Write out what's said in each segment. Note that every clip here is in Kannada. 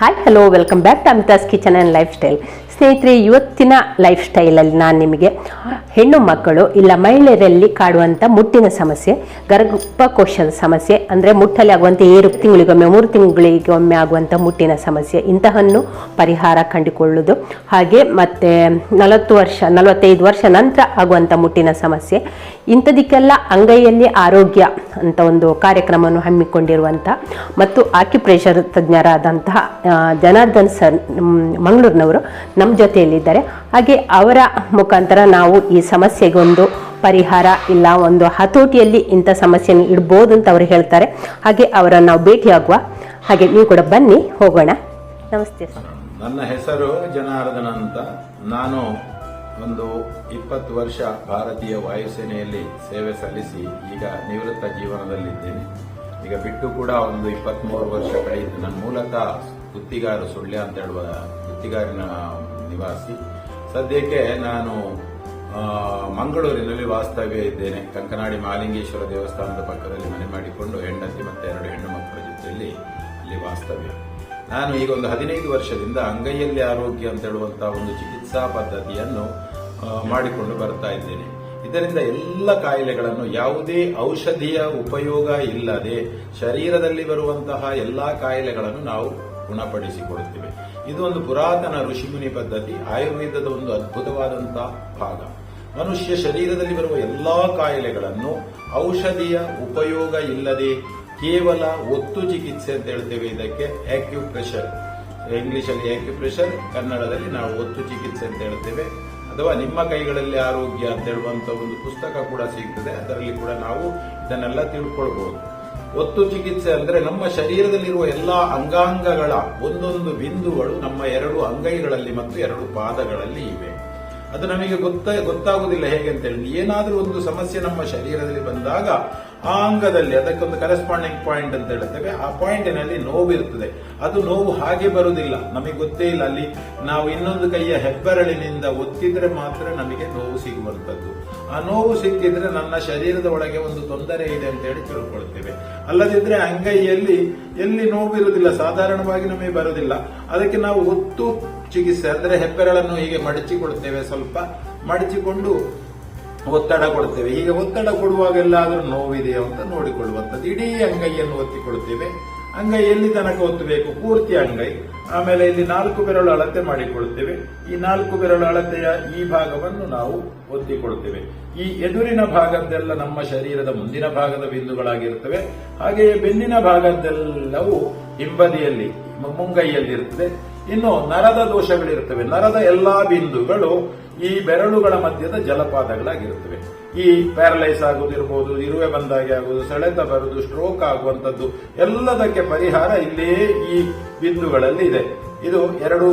Hi hello welcome back to Amitha's kitchen and lifestyle ಸ್ನೇಹಿತರೆ, ಇವತ್ತಿನ ಲೈಫ್ ಸ್ಟೈಲಲ್ಲಿ ನಾನು ನಿಮಗೆ ಹೆಣ್ಣು ಮಕ್ಕಳು, ಇಲ್ಲ ಮಹಿಳೆಯರಲ್ಲಿ ಕಾಡುವಂಥ ಮುಟ್ಟಿನ ಸಮಸ್ಯೆ, ಗರ್ಭಕೋಶದ ಸಮಸ್ಯೆ ಅಂದರೆ ಮುಟ್ಟಲ್ಲಿ ಆಗುವಂಥ ಏರು ತಿಂಗಳಿಗೊಮ್ಮೆ, ಮೂರು ತಿಂಗಳಿಗೊಮ್ಮೆ ಆಗುವಂಥ ಮುಟ್ಟಿನ ಸಮಸ್ಯೆ. ಇಂತಹನ್ನು ಪರಿಹಾರ ಕಂಡುಕೊಳ್ಳುವುದು. ಹಾಗೆ ಮತ್ತು ನಲವತ್ತು ವರ್ಷ, ನಲವತ್ತೈದು ವರ್ಷ ನಂತರ ಆಗುವಂಥ ಮುಟ್ಟಿನ ಸಮಸ್ಯೆ. ಇಂಥದಕ್ಕೆಲ್ಲ ಅಂಗೈಯಲ್ಲಿ ಆರೋಗ್ಯ ಅಂತ ಒಂದು ಕಾರ್ಯಕ್ರಮವನ್ನು ಹಮ್ಮಿಕೊಂಡಿರುವಂಥ ಮತ್ತು ಆಕ್ಯುಪ್ರೆಷರ್ ತಜ್ಞರಾದಂತಹ ಜನಾರ್ದನ್ ಸರ್ ಮಂಗಳೂರಿನವರು ನಮ್ಮ ಜೊತೆಯಲ್ಲಿದ್ದಾರೆ. ಹಾಗೆ ಅವರ ಮುಖಾಂತರ ನಾವು ಈ ಸಮಸ್ಯೆಗೆ ಒಂದು ಪರಿಹಾರ ಇಲ್ಲ, ಒಂದು ಹತೋಟಿಯಲ್ಲಿ ಇಂಥ ಸಮಸ್ಯೆಯನ್ನು ಇಡ್ಬೋದು ಅಂತ ಅವರು ಹೇಳ್ತಾರೆ. ಹಾಗೆ ಅವರನ್ನು ನಾವು ಭೇಟಿಯಾಗುವ ಹಾಗೆ ನೀವು ಕೂಡ ಬನ್ನಿ, ಹೋಗೋಣ. ನಮಸ್ತೆ ಸರ್. ನನ್ನ ಹೆಸರು ಜನಾರ್ದನ ಅಂತ. ನಾನು ಒಂದು ಇಪ್ಪತ್ತು ವರ್ಷ ಭಾರತೀಯ ವಾಯುಸೇನೆಯಲ್ಲಿ ಸೇವೆ ಸಲ್ಲಿಸಿ ಈಗ ನಿವೃತ್ತ ಜೀವನದಲ್ಲಿದ್ದೇನೆ. ಈಗ ಬಿಟ್ಟು ಕೂಡ ಒಂದು ಇಪ್ಪತ್ಮೂರು ವರ್ಷ ಕಳೆಯಿತು. ನನ್ನ ಮೂಲತಃ ಗುತ್ತಿಗಾರ ಸುಳ್ಯ ಅಂತ ಹೇಳುವ ಗುತ್ತಿಗಾರಿನ ನಿವಾಸಿ. ಸದ್ಯಕ್ಕೆ ನಾನು ಮಂಗಳೂರಿನಲ್ಲಿ ವಾಸ್ತವ್ಯ ಇದ್ದೇನೆ. ಕಂಕನಾಡಿ ಮಾಲಿಂಗೇಶ್ವರ ದೇವಸ್ಥಾನದ ಪಕ್ಕದಲ್ಲಿ ಮನೆ ಮಾಡಿಕೊಂಡು ಹೆಂಡತಿ ಮತ್ತು ಎರಡು ಹೆಣ್ಣು ಮಕ್ಕಳ ಜೊತೆಯಲ್ಲಿ ಇಲ್ಲಿ ವಾಸ್ತವ್ಯ ನಾನು ಈಗ ಒಂದು ಹದಿನೈದು ವರ್ಷದಿಂದ ಅಂಗೈಯಲ್ಲಿ ಆರೋಗ್ಯ ಅಂತ ಹೇಳುವಂತಹ ಒಂದು ಚಿಕಿತ್ಸಾ ಪದ್ಧತಿಯನ್ನು ಮಾಡಿಕೊಂಡು ಬರ್ತಾ ಇದ್ದೇನೆ. ಇದರಿಂದ ಎಲ್ಲ ಕಾಯಿಲೆಗಳನ್ನು ಯಾವುದೇ ಔಷಧಿಯ ಉಪಯೋಗ ಇಲ್ಲದೆ ಶರೀರದಲ್ಲಿ ಬರುವಂತಹ ಎಲ್ಲಾ ಕಾಯಿಲೆಗಳನ್ನು ನಾವು ಗುಣಪಡಿಸಿಕೊಡುತ್ತೇವೆ. ಇದು ಒಂದು ಪುರಾತನ ಋಷಿಮುನಿ ಪದ್ಧತಿ, ಆಯುರ್ವೇದದ ಒಂದು ಅದ್ಭುತವಾದಂತಹ ಭಾಗ. ಮನುಷ್ಯ ಶರೀರದಲ್ಲಿ ಬರುವ ಎಲ್ಲಾ ಕಾಯಿಲೆಗಳನ್ನು ಔಷಧಿಯ ಉಪಯೋಗ ಇಲ್ಲದೆ ಕೇವಲ ಒತ್ತು ಚಿಕಿತ್ಸೆ ಅಂತ ಹೇಳ್ತೇವೆ ಇದಕ್ಕೆ ಆಕ್ಯುಪ್ರೆಷರ್ ಇಂಗ್ಲಿಷಲ್ಲಿ ಆಕ್ಯುಪ್ರೆಷರ್ ಕನ್ನಡದಲ್ಲಿ ನಾವು ಒತ್ತು ಚಿಕಿತ್ಸೆ ಅಂತ ಹೇಳ್ತೇವೆ. ಅಥವಾ ನಿಮ್ಮ ಕೈಗಳಲ್ಲಿ ಆರೋಗ್ಯ ಅಂತ ಹೇಳುವಂಥ ಒಂದು ಪುಸ್ತಕ ಕೂಡ ಸಿಗ್ತದೆ. ಅದರಲ್ಲಿ ಕೂಡ ನಾವು ಇದನ್ನೆಲ್ಲ ತಿಳ್ಕೊಳ್ಬಹುದು ಒತ್ತು ಚಿಕಿತ್ಸೆ ಅಂದ್ರೆ ನಮ್ಮ ಶರೀರದಲ್ಲಿರುವ ಎಲ್ಲಾ ಅಂಗಾಂಗಗಳ ಒಂದೊಂದು ಬಿಂದುಗಳು ನಮ್ಮ ಎರಡು ಅಂಗೈಗಳಲ್ಲಿ ಮತ್ತು ಎರಡು ಪಾದಗಳಲ್ಲಿ ಇವೆ. ಅದು ನಮಗೆ ಗೊತ್ತ, ಗೊತ್ತಾಗುವುದಿಲ್ಲ ಹೇಗೆ ಅಂತ ಹೇಳಿ ಏನಾದರೂ ಒಂದು ಸಮಸ್ಯೆ ನಮ್ಮ ಶರೀರದಲ್ಲಿ ಬಂದಾಗ ಆ ಅಂಗದಲ್ಲಿ, ಅದಕ್ಕೊಂದು ಕರೆಸ್ಪಾಂಡಿಂಗ್ ಪಾಯಿಂಟ್ ಅಂತ ಹೇಳ್ತೇವೆ, ಆ ಪಾಯಿಂಟಿನಲ್ಲಿ ನೋವು ಇರ್ತದೆ ಅದು ನೋವು ಹಾಗೆ ಬರುವುದಿಲ್ಲ. ನಮಗೆ ಗೊತ್ತೇ ಇಲ್ಲ ಅಲ್ಲಿ ನಾವು ಇನ್ನೊಂದು ಕೈಯ ಹೆಬ್ಬೆರಳಿನಿಂದ ಒತ್ತಿದ್ರೆ ಮಾತ್ರ ನಮಗೆ ನೋವು ಸಿಗುವಂತದ್ದು ಆ ನೋವು ಸಿಕ್ಕಿದ್ರೆ ನನ್ನ ಶರೀರದ ಒಳಗೆ ಒಂದು ತೊಂದರೆ ಇದೆ ಅಂತ ಹೇಳಿ ತಿಳ್ಕೊಳ್ತೇವೆ. ಅಲ್ಲದಿದ್ರೆ ಅಂಗೈಯಲ್ಲಿ ಎಲ್ಲಿ ನೋವು ಇರುವುದಿಲ್ಲ ಸಾಧಾರಣವಾಗಿ ನಮಗೆ ಬರುವುದಿಲ್ಲ. ಅದಕ್ಕೆ ನಾವು ಒತ್ತು ಚಿಕಿತ್ಸೆ, ಅಂದ್ರೆ ಹೆಬ್ಬೆರಳನ್ನು ಹೀಗೆ ಮಡಚಿಕೊಳ್ತೇವೆ ಸ್ವಲ್ಪ. ಮಡಚಿಕೊಂಡು ಒತ್ತಡ ಕೊಡ್ತೇವೆ. ಹೀಗೆ ಒತ್ತಡ ಕೊಡುವಾಗೆಲ್ಲಾದ್ರೂ ನೋವಿದೆಯೋ ಅಂತ ನೋಡಿಕೊಳ್ಳುವಂಥದ್ದು. ಇಡೀ ಅಂಗೈಯನ್ನು ಒತ್ತಿಕೊಳ್ತೇವೆ. ಅಂಗೈ ಎಲ್ಲಿ ತನಕ ಒತ್ತಬೇಕು? ಪೂರ್ತಿ ಅಂಗೈ. ಆಮೇಲೆ ಇಲ್ಲಿ ನಾಲ್ಕು ಬೆರಳು ಅಳತೆ ಮಾಡಿಕೊಳ್ಳುತ್ತೇವೆ. ಈ ನಾಲ್ಕು ಬೆರಳು ಅಳತೆಯ ಈ ಭಾಗವನ್ನು ನಾವು ಒತ್ತಿಕೊಳ್ತೇವೆ ಈ ಎದುರಿನ ಭಾಗದ್ದೆಲ್ಲ ನಮ್ಮ ಶರೀರದ ಮುಂದಿನ ಭಾಗದ ಬಿಂದುಗಳಾಗಿರುತ್ತವೆ. ಹಾಗೆಯೇ ಬೆನ್ನಿನ ಭಾಗದ್ದೆಲ್ಲವೂ ಹಿಂಬದಿಯಲ್ಲಿ, ಮುಂಗೈಯಲ್ಲಿರುತ್ತದೆ. ಇನ್ನು ನರದ ದೋಷಗಳಿರುತ್ತವೆ. ನರದ ಎಲ್ಲಾ ಬಿಂದುಗಳು ಈ ಬೆರಳುಗಳ ಮಧ್ಯದ ಜಲಪಾತಗಳಾಗಿರುತ್ತವೆ. ಈ ಪ್ಯಾರಲೈಸ್ ಆಗೋದಿರ್ಬೋದು ಇರುವೆ ಬಂದಾಗೆ ಆಗುವುದು, ಸೆಳೆತ ಬರುವುದು, ಸ್ಟ್ರೋಕ್ ಆಗುವಂಥದ್ದು, ಎಲ್ಲದಕ್ಕೆ ಪರಿಹಾರ ಇಲ್ಲೇ ಈ ಬಿಂದುಗಳಲ್ಲಿ ಇದೆ. ಇದು ಎರಡು,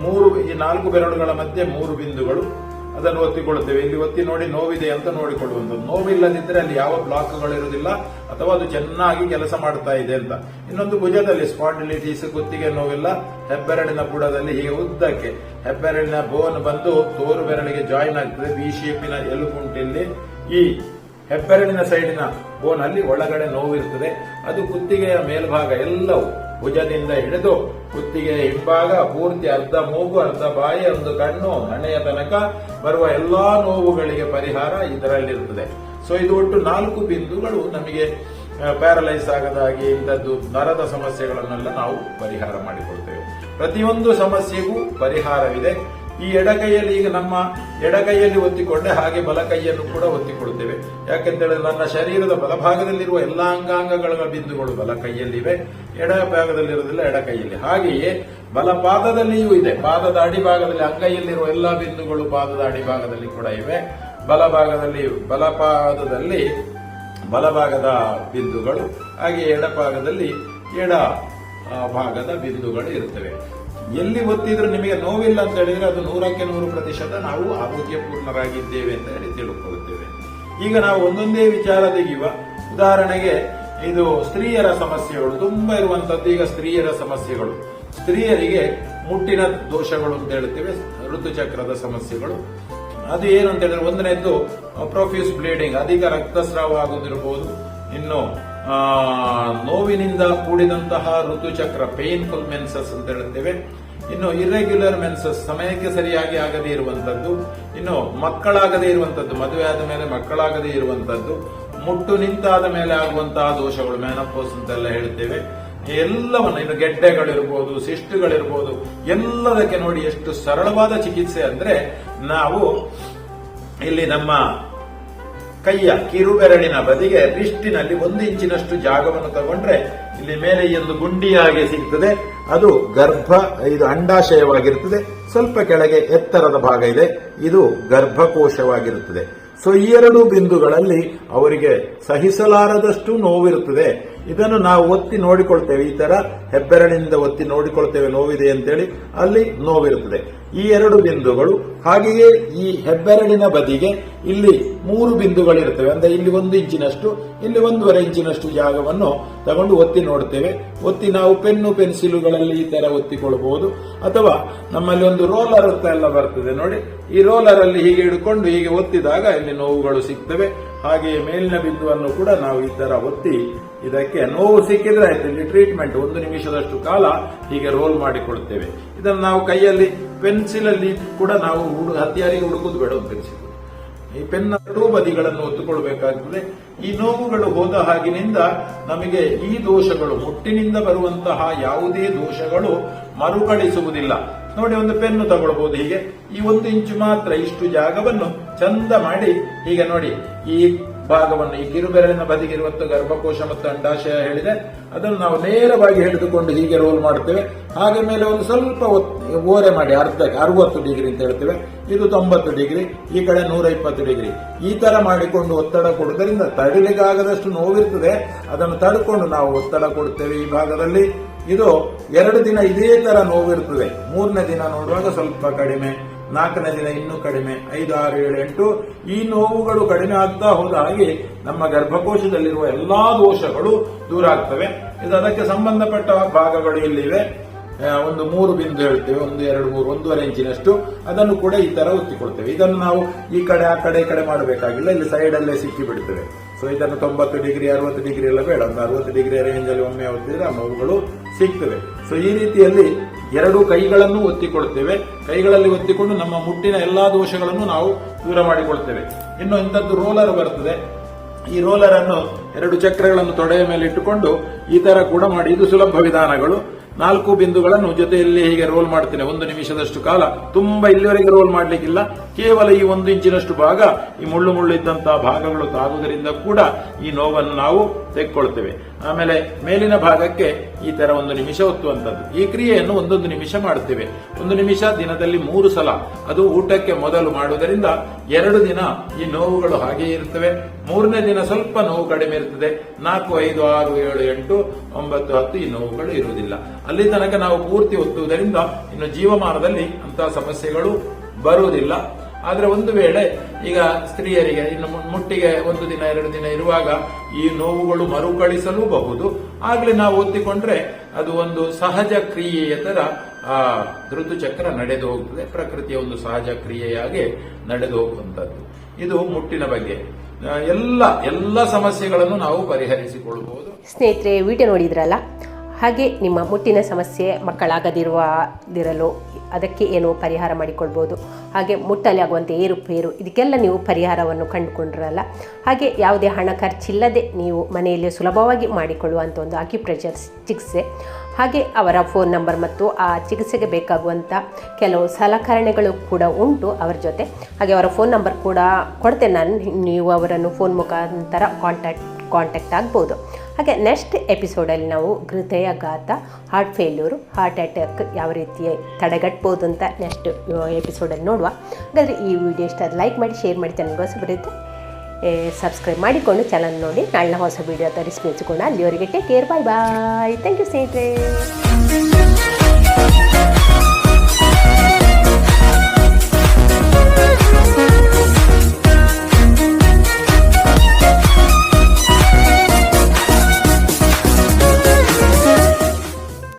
ಮೂರು, ಈ ನಾಲ್ಕು ಬೆರಳುಗಳ ಮಧ್ಯೆ ಮೂರು ಬಿಂದುಗಳು. ಅದನ್ನು ಒತ್ತಿಕೊಳ್ಳುತ್ತೇವೆ. ಇಲ್ಲಿ ಒತ್ತಿ ನೋಡಿ ನೋವಿದೆ ಅಂತ ನೋಡಿಕೊಳ್ಳುವಂಥದ್ದು. ನೋವಿಲ್ಲದಿದ್ದರೆ ಅಲ್ಲಿ ಯಾವ ಬ್ಲಾಕ್ಗಳಿರುವುದಿಲ್ಲ, ಅಥವಾ ಅದು ಚೆನ್ನಾಗಿ ಕೆಲಸ ಮಾಡ್ತಾ ಇದೆ ಅಂತ. ಇನ್ನೊಂದು ಭುಜದಲ್ಲಿ ಸ್ಪಾಂಡಿಲಿಟೀಸ್, ಕುತ್ತಿಗೆ ನೋವಿಲ್ಲ, ಹೆಬ್ಬೆರಳಿನ ಬುಡದಲ್ಲಿ ಹೀಗೆ ಉದ್ದಕ್ಕೆ. ಹೆಬ್ಬೆರಳಿನ ಬೋನ್ ಬಂದು ತೋರು ಬೆರಳಿಗೆ ಜಾಯಿನ್ ಆಗ್ತದೆ. ಬಿ ಶೇಪಿನ ಎಲುಬುಂಟಿಲ್ಲಿ ಈ ಹೆಬ್ಬೆರಳಿನ ಸೈಡಿನ ಬೋನ್ ಅಲ್ಲಿ ಒಳಗಡೆ ನೋವಿರ್ತದೆ. ಅದು ಕುತ್ತಿಗೆಯ ಮೇಲ್ಭಾಗ ಎಲ್ಲವೂ ಭುಜದಿಂದ ಹಿಡಿದು ಕುತ್ತಿಗೆಯ ಹಿಂಭಾಗ, ಪೂರ್ತಿ ಅರ್ಧ ಮೂಗು, ಅರ್ಧ ಬಾಯಿ, ಒಂದು ಕಣ್ಣು, ಹಣೆಯ ತನಕ ಬರುವ ಎಲ್ಲಾ ನೋವುಗಳಿಗೆ ಪರಿಹಾರ ಇದರಲ್ಲಿರುತ್ತದೆ. ಸೊ ಇದು ಒಟ್ಟು ನಾಲ್ಕು ಬಿಂದುಗಳು ನಮಗೆ ಪ್ಯಾರಲೈಸ್ ಆಗದಾಗಿ ಇಂಥದ್ದು ನರದ ಸಮಸ್ಯೆಗಳನ್ನೆಲ್ಲ ನಾವು ಪರಿಹಾರ ಮಾಡಿಕೊಳ್ತೇವೆ. ಪ್ರತಿಯೊಂದು ಸಮಸ್ಯೆಗೂ ಪರಿಹಾರವಿದೆ. ಈ ಎಡಗೈಯಲ್ಲಿ ಈಗ ನಮ್ಮ ಎಡಗೈಯಲ್ಲಿ ಒತ್ತಿಕೊಂಡೆ ಹಾಗೆ ಬಲಕೈಯನ್ನು ಕೂಡ ಒತ್ತಿಕೊಳ್ತೇವೆ ಯಾಕೆಂತ ಹೇಳಿದ್ರೆ ನನ್ನ ಶರೀರದ ಬಲಭಾಗದಲ್ಲಿರುವ ಎಲ್ಲಾ ಅಂಗಾಂಗಗಳ ಬಿಂದುಗಳು ಬಲಕೈಯಲ್ಲಿವೆ ಎಡ ಭಾಗದಲ್ಲಿರುವುದಿಲ್ಲ ಎಡಕೈಯಲ್ಲಿ ಹಾಗೆಯೇ ಬಲಪಾದದಲ್ಲಿಯೂ ಇದೆ. ಪಾದದ ಅಡಿಭಾಗದಲ್ಲಿ, ಅಂಗೈಯಲ್ಲಿರುವ ಎಲ್ಲಾ ಬಿಂದುಗಳು ಪಾದದ ಅಡಿಭಾಗದಲ್ಲಿ ಕೂಡ ಇವೆ. ಬಲಭಾಗದಲ್ಲಿ, ಬಲಪಾದದಲ್ಲಿ ಬಲಭಾಗದ ಬಿಂದುಗಳು ಹಾಗೆ ಎಡಭಾಗದಲ್ಲಿ ಎಡ ಭಾಗದ ಬಿಂದುಗಳು ಇರುತ್ತವೆ. ಎಲ್ಲಿ ಒತ್ತಿದ್ರು ನಿಮಗೆ ನೋವಿಲ್ಲ ಅಂತ ಹೇಳಿದ್ರೆ ಅದು ನೂರಕ್ಕೆ ನೂರು ಪ್ರತಿಶತ ನಾವು ಆರೋಗ್ಯಪೂರ್ಣರಾಗಿದ್ದೇವೆ ಅಂತ ಹೇಳಿ ತಿಳ್ಕೊಳ್ಳುತ್ತೇವೆ ಈಗ ನಾವು ಒಂದೊಂದೇ ವಿಚಾರ ತೆಗೆಯುವ. ಉದಾಹರಣೆಗೆ, ಇದು ಸ್ತ್ರೀಯರ ಸಮಸ್ಯೆಗಳು. ತುಂಬಾ ಇರುವಂತದ್ದು ಈಗ ಸ್ತ್ರೀಯರ ಸಮಸ್ಯೆಗಳು. ಸ್ತ್ರೀಯರಿಗೆ ಮುಟ್ಟಿನ ದೋಷಗಳು ಅಂತ ಹೇಳ್ತೇವೆ, ಋತುಚಕ್ರದ ಸಮಸ್ಯೆಗಳು. ಅದು ಏನು ಅಂತ ಹೇಳಿದ್ರೆ, ಒಂದನೇದ್ದು ಪ್ರೊಫ್ಯೂಸ್ ಬ್ಲೀಡಿಂಗ್. ಅಧಿಕ ರಕ್ತಸ್ರಾವ ಆಗುತ್ತಿರಬಹುದು ಇನ್ನು ನೋವಿನಿಂದ ಕೂಡಿದಂತಹ ಋತುಚಕ್ರ ಪೇನ್ಫುಲ್ ಮೆನ್ಸಸ್ ಅಂತ ಹೇಳುತ್ತೇವೆ. ಇನ್ನು ಇರ್ರೆಗ್ಯುಲರ್ ಮೆನ್ಸಸ್ ಸಮಯಕ್ಕೆ ಸರಿಯಾಗಿ ಆಗದೇ ಇರುವಂತದ್ದು, ಇನ್ನು ಮಕ್ಕಳಾಗದೇ ಇರುವಂತದ್ದು, ಮದುವೆ ಆದ ಮೇಲೆ ಮಕ್ಕಳಾಗದೇ ಇರುವಂತದ್ದು, ಮುಟ್ಟು ನಿಂತಾದ ಮೇಲೆ ಆಗುವಂತಹ ದೋಷಗಳು ಮ್ಯಾನಪೋಸ್ ಅಂತೆಲ್ಲ ಹೇಳುತ್ತೇವೆ. ಎಲ್ಲವನ್ನು, ಇನ್ನು ಗೆಡ್ಡೆಗಳಿರ್ಬೋದು, ಸಿಸ್ಟುಗಳಿರ್ಬೋದು, ಎಲ್ಲದಕ್ಕೆ ನೋಡಿ ಎಷ್ಟು ಸರಳವಾದ ಚಿಕಿತ್ಸೆ ಅಂದ್ರೆ ನಾವು ಇಲ್ಲಿ ನಮ್ಮ ಕೈಯ ಕಿರುಬೆರಳಿನ ಬದಿಗೆ ರಿಸ್ಟಿನಲ್ಲಿ ಒಂದು ಇಂಚಿನಷ್ಟು ಜಾಗವನ್ನು ತಗೊಂಡ್ರೆ ಇಲ್ಲಿ ಮೇಲೆ ಒಂದು ಗುಂಡಿಯಾಗಿ ಸಿಗ್ತದೆ. ಅದು ಗರ್ಭ, ಇದು ಅಂಡಾಶಯವಾಗಿರುತ್ತದೆ. ಸ್ವಲ್ಪ ಕೆಳಗೆ ಎತ್ತರದ ಭಾಗ ಇದೆ. ಇದು ಗರ್ಭಕೋಶವಾಗಿರುತ್ತದೆ. ಸೊ, ಈ ಎರಡು ಬಿಂದುಗಳಲ್ಲಿ ಅವರಿಗೆ ಸಹಿಸಲಾರದಷ್ಟು ನೋವಿರುತ್ತದೆ. ಇದನ್ನು ನಾವು ಒತ್ತಿ ನೋಡಿಕೊಳ್ತೇವೆ. ಈ ತರ ಹೆಬ್ಬೆರಳಿನಿಂದ ಒತ್ತಿ ನೋಡಿಕೊಳ್ತೇವೆ. ನೋವಿದೆ ಅಂತೇಳಿ ಅಲ್ಲಿ ನೋವಿರುತ್ತದೆ. ಈ ಎರಡು ಬಿಂದುಗಳು, ಹಾಗೆಯೇ ಈ ಹೆಬ್ಬೆರಳಿನ ಬದಿಗೆ ಇಲ್ಲಿ ಮೂರು ಬಿಂದುಗಳಿರುತ್ತವೆ. ಅಂದ್ರೆ ಇಲ್ಲಿ ಒಂದು ಇಂಚಿನಷ್ಟು, ಇಲ್ಲಿ ಒಂದೂವರೆ ಇಂಚಿನಷ್ಟು ಜಾಗವನ್ನು ತಗೊಂಡು ಒತ್ತಿ ನೋಡ್ತೇವೆ. ಒತ್ತಿ ನಾವು ಪೆನ್ನು, ಪೆನ್ಸಿಲುಗಳಲ್ಲಿ ಈ ತರ ಒತ್ತಿಕೊಳ್ಬಹುದು ಅಥವಾ ನಮ್ಮಲ್ಲಿ ಒಂದು ರೋಲರ್ ಅಂತ ಎಲ್ಲ ಬರ್ತದೆ ನೋಡಿ. ಈ ರೋಲರ್ ಅಲ್ಲಿ ಹೀಗೆ ಹಿಡ್ಕೊಂಡು ಹೀಗೆ ಒತ್ತಿದಾಗ ಇಲ್ಲಿ ನೋವುಗಳು ಸಿಗ್ತವೆ. ಹಾಗೆಯೇ ಮೇಲಿನ ಬಿಂದುವನ್ನು ಕೂಡ ನಾವು ಈ ತರ ಒತ್ತಿ ಇದಕ್ಕೆ ನೋವು ಸಿಕ್ಕಿದ್ರೆ ಆಯ್ತು, ಇಲ್ಲಿ ಟ್ರೀಟ್ಮೆಂಟ್ ಒಂದು ನಿಮಿಷದಷ್ಟು ಕಾಲ ಹೀಗೆ ರೋಲ್ ಮಾಡಿಕೊಳ್ಳುತ್ತೇವೆ ಇದನ್ನು ನಾವು ಕೈಯಲ್ಲಿ ಪೆನ್ಸಿಲ್ ಅಲ್ಲಿ ಕೂಡ ನಾವು ಹುಡುಗ ಹತ್ತಿಯಾರಿಗೆ ಹುಡುಕುದು ಬೇಡ ಒಂದು ಪೆನ್ಸಿಲ್ ಈ ಪೆನ್ ಎರಡೂ ಬದಿಗಳನ್ನು ಒತ್ತುಕೊಳ್ಬೇಕಾಗ್ತದೆ ಈ ನೋವುಗಳು ಹೋದ ಹಾಗಿನಿಂದ ನಮಗೆ ಈ ದೋಷಗಳು, ಮುಟ್ಟಿನಿಂದ ಬರುವಂತಹ ಯಾವುದೇ ದೋಷಗಳು ಮರುಕಳಿಸುವುದಿಲ್ಲ. ನೋಡಿ, ಒಂದು ಪೆನ್ನು ತಗೊಳ್ಬಹುದು ಹೀಗೆ. ಈ ಒಂದು ಇಂಚು ಮಾತ್ರ ಇಷ್ಟು ಜಾಗವನ್ನು ಚಂದ ಮಾಡಿ ಹೀಗೆ ನೋಡಿ, ಈ ಭಾಗವನ್ನು, ಈ ಕಿರುಬೆರಳಿನ ಬದಿಗಿರುವಂತ ಗರ್ಭಕೋಶ ಮತ್ತು ಅಂಡಾಶಯ ಹೇಳಿದೆ. ಅದನ್ನು ನಾವು ನೇರವಾಗಿ ಹಿಡಿದುಕೊಂಡು ಹೀಗೆ ರೋಲ್ ಮಾಡ್ತೇವೆ ಹಾಗೆ ಮೇಲೆ ಒಂದು ಸ್ವಲ್ಪ ಓರೆ ಮಾಡಿ, ಅರ್ಧ, ಅರವತ್ತು ಡಿಗ್ರಿ ಅಂತ ಹೇಳ್ತೇವೆ. ಇದು ತೊಂಬತ್ತು ಡಿಗ್ರಿ, ಈ ಕಡೆ ನೂರ ಇಪ್ಪತ್ತು ಡಿಗ್ರಿ. ಈ ತರ ಮಾಡಿಕೊಂಡು ಒತ್ತಡ ಕೊಡುವುದರಿಂದ ತಡಿಲಿಕ್ಕಾಗದಷ್ಟು ನೋವಿರ್ತದೆ. ಅದನ್ನು ತಡ್ಕೊಂಡು ನಾವು ಒತ್ತಡ ಕೊಡ್ತೇವೆ ಈ ಭಾಗದಲ್ಲಿ. ಇದು ಎರಡು ದಿನ ಇದೇ ತರ ನೋವಿರ್ತದೆ. ಮೂರನೇ ದಿನ ನೋಡುವಾಗ ಸ್ವಲ್ಪ ಕಡಿಮೆ. ನಾಲ್ಕನೇ ದಿನ ಇನ್ನೂ ಕಡಿಮೆ. ಐದು, ಆರು, ಏಳು, ಎಂಟು. ಈ ನೋವುಗಳು ಕಡಿಮೆ ಆಗ್ತಾ ಹೋದ ಹಾಗೆ ನಮ್ಮ ಗರ್ಭಕೋಶದಲ್ಲಿರುವ ಎಲ್ಲಾ ದೋಷಗಳು ದೂರ ಆಗ್ತವೆ. ಇದು ಅದಕ್ಕೆ ಸಂಬಂಧಪಟ್ಟ ಭಾಗಗಳು ಇಲ್ಲಿವೆ ಒಂದು ಮೂರು ಬಿಂದು ಹೇಳ್ತೇವೆ, ಒಂದು, ಎರಡು, ಮೂರು, ಒಂದೂವರೆ ಇಂಚಿನಷ್ಟು. ಅದನ್ನು ಕೂಡ ಈ ತರ ಒತ್ತಿಕೊಳ್ತೇವೆ. ಇದನ್ನು ನಾವು ಈ ಕಡೆ, ಆ ಕಡೆ, ಈ ಕಡೆ ಮಾಡಬೇಕಾಗಿಲ್ಲ. ಇಲ್ಲಿ ಸೈಡ್ ಅಲ್ಲೇ ಸಿಕ್ಕಿ ಬಿಡ್ತೇವೆ ಸೊ ಇದನ್ನು ತೊಂಬತ್ತು ಡಿಗ್ರಿ, ಅರವತ್ತು ಡಿಗ್ರಿ ಎಲ್ಲ ಬೇಡ. ಒಂದು ಅರವತ್ತು ಡಿಗ್ರಿ ರೇಂಜ್ ಅಲ್ಲಿ ಒಮ್ಮೆ ಆ ನೋವುಗಳು ಸಿಗ್ತವೆ. ಸೊ ಈ ರೀತಿಯಲ್ಲಿ ಎರಡು ಕೈಗಳನ್ನು ಒತ್ತಿಕೊಳ್ಳುತ್ತೇವೆ. ಕೈಗಳಲ್ಲಿ ಒತ್ತಿಕೊಂಡು ನಮ್ಮ ಮುಟ್ಟಿನ ಎಲ್ಲಾ ದೋಷಗಳನ್ನು ನಾವು ದೂರ ಮಾಡಿಕೊಳ್ತೇವೆ ಇನ್ನು ಇಂಥದ್ದು ರೋಲರ್ ಬರ್ತದೆ ಈ ರೋಲರ್ ಅನ್ನು ಎರಡು ಚಕ್ರಗಳನ್ನು ತೊಡೆಯ ಮೇಲೆ ಇಟ್ಟುಕೊಂಡು ಈ ತರ ಕೂಡ ಮಾಡಿ. ಇದು ಸುಲಭ ವಿಧಾನಗಳು. ನಾಲ್ಕು ಬಿಂದುಗಳನ್ನು ಜೊತೆಯಲ್ಲಿ ಹೀಗೆ ರೋಲ್ ಮಾಡ್ತೇನೆ. ಒಂದು ನಿಮಿಷದಷ್ಟು ಕಾಲ. ತುಂಬಾ ಇಲ್ಲಿವರೆಗೆ ರೋಲ್ ಮಾಡ್ಲಿಕ್ಕಿಲ್ಲ. ಕೇವಲ ಈ ಒಂದು ಇಂಚಿನಷ್ಟು ಭಾಗ, ಈ ಮುಳ್ಳು ಮುಳ್ಳು ಇದ್ದಂತಹ ಭಾಗಗಳು ತಾಗುವುದರಿಂದ ಕೂಡ ಈ ನೋವನ್ನು ನಾವು ತೆಕ್ಕೊಳ್ತೇವೆ. ಆಮೇಲೆ ಮೇಲಿನ ಭಾಗಕ್ಕೆ ಈ ತರ ಒಂದು ನಿಮಿಷ ಒತ್ತುವಂತದ್ದು ಈ ಕ್ರಿಯೆಯನ್ನು ಒಂದೊಂದು ನಿಮಿಷ ಮಾಡುತ್ತೇವೆ ಒಂದು ನಿಮಿಷ ದಿನದಲ್ಲಿ ಮೂರು ಸಲ. ಅದು ಊಟಕ್ಕೆ ಮೊದಲು ಮಾಡುವುದರಿಂದ ಎರಡು ದಿನ ಈ ನೋವುಗಳು ಹಾಗೆಯೇ ಇರುತ್ತವೆ. ಮೂರನೇ ದಿನ ಸ್ವಲ್ಪ ನೋವು ಕಡಿಮೆ ಇರ್ತದೆ ನಾಲ್ಕು, ಐದು, ಆರು, ಏಳು, ಎಂಟು, ಒಂಬತ್ತು, ಹತ್ತು ಈ ನೋವುಗಳು ಇರುವುದಿಲ್ಲ. ಅಲ್ಲಿ ತನಕ ನಾವು ಪೂರ್ತಿ ಒತ್ತುವುದರಿಂದ ಇನ್ನು ಜೀವಮಾನದಲ್ಲಿ ಅಂತಹ ಸಮಸ್ಯೆಗಳು ಬರುವುದಿಲ್ಲ. ಆದ್ರೆ ಒಂದು ವೇಳೆ ಈಗ ಸ್ತ್ರೀಯರಿಗೆ, ಇನ್ನು ಮುಟ್ಟಿಗೆ ಒಂದು ದಿನ, ಎರಡು ದಿನ ಇರುವಾಗ ಈ ನೋವುಗಳು ಮರುಕಳಿಸಲೂಬಹುದು. ಆಗಲೇ ನಾವು ಒತ್ತಿಕೊಂಡ್ರೆ ಅದು ಒಂದು ಸಹಜ ಕ್ರಿಯೆಯ ತರ, ಆ, ಋತುಚಕ್ರ ನಡೆದು ಹೋಗ್ತದೆ. ಪ್ರಕೃತಿಯ ಒಂದು ಸಹಜ ಕ್ರಿಯೆಯಾಗಿ ನಡೆದು ಹೋಗುವಂಥದ್ದು. ಇದು ಮುಟ್ಟಿನ ಬಗ್ಗೆ. ಎಲ್ಲ ಎಲ್ಲ ಸಮಸ್ಯೆಗಳನ್ನು ನಾವು ಪರಿಹರಿಸಿಕೊಳ್ಳಬಹುದು. ಸ್ನೇಹಿತರೆ, ವಿಡಿಯೋ ನೋಡಿದ್ರಲ್ಲ? ಹಾಗೆ ನಿಮ್ಮ ಮುಟ್ಟಿನ ಸಮಸ್ಯೆ ಮಕ್ಕಳಾಗದಿರುವ, ದಿರಲು ಅದಕ್ಕೆ ಏನು ಪರಿಹಾರ ಮಾಡಿಕೊಳ್ಬೋದು ಹಾಗೆ ಮುಟ್ಟಲ್ಲಿ ಆಗುವಂಥ ಏರುಪೇರು ಇದಕ್ಕೆಲ್ಲ ನೀವು ಪರಿಹಾರವನ್ನು ಕಂಡುಕೊಂಡಿರಲ್ಲ. ಹಾಗೆ ಯಾವುದೇ ಹಣ ಖರ್ಚಿಲ್ಲದೆ ನೀವು ಮನೆಯಲ್ಲಿ ಸುಲಭವಾಗಿ ಮಾಡಿಕೊಳ್ಳುವಂಥ ಒಂದು ಅಕ್ಯುಪ್ರೆಷರ್ ಚಿಕಿತ್ಸೆ. ಹಾಗೆ ಅವರ ಫೋನ್ ನಂಬರ್ ಮತ್ತು ಆ ಚಿಕಿತ್ಸೆಗೆ ಬೇಕಾಗುವಂಥ ಕೆಲವು ಸಲಕರಣೆಗಳು ಕೂಡ ಉಂಟು ಅವರ ಜೊತೆ. ಹಾಗೆ ಅವರ ಫೋನ್ ನಂಬರ್ ಕೂಡ ಕೊಡ್ತೇನೆ ನಾನು, ನೀವು ಅವರನ್ನು ಫೋನ್ ಮುಖಾಂತರ ಕಾಂಟ್ಯಾಕ್ಟ್ ಕಾಂಟ್ಯಾಕ್ಟ್ ಆಗ್ಬೋದು. ಹಾಗೆ ನೆಕ್ಸ್ಟ್ ಎಪಿಸೋಡಲ್ಲಿ ನಾವು ಹೃದಯಾಘಾತ ಹಾರ್ಟ್ ಫೇಲ್ಯೂರು ಹಾರ್ಟ್ ಅಟ್ಯಾಕ್ ಯಾವ ರೀತಿ ತಡೆಗಟ್ಬೋದು ಅಂತ ನೆಕ್ಸ್ಟ್ ಎಪಿಸೋಡಲ್ಲಿ ನೋಡುವ. ಹಾಗಾದರೆ ಈ ವಿಡಿಯೋ ಇಷ್ಟ ಲೈಕ್ ಮಾಡಿ ಶೇರ್ ಮಾಡಿ ಚಾನಲ್ಗೆ ಬರುತ್ತೆ ಸಬ್ಸ್ಕ್ರೈಬ್ ಮಾಡಿಕೊಂಡು ಚಾನಲ್ ನೋಡಿ, ನಾಳಿನ ಹೊಸ ವಿಡಿಯೋ ತರಿಸಿ ಅಲ್ಲಿವರೆಗೆ take care bye bye thank you ಸ್ನೇಹಿತರೆ.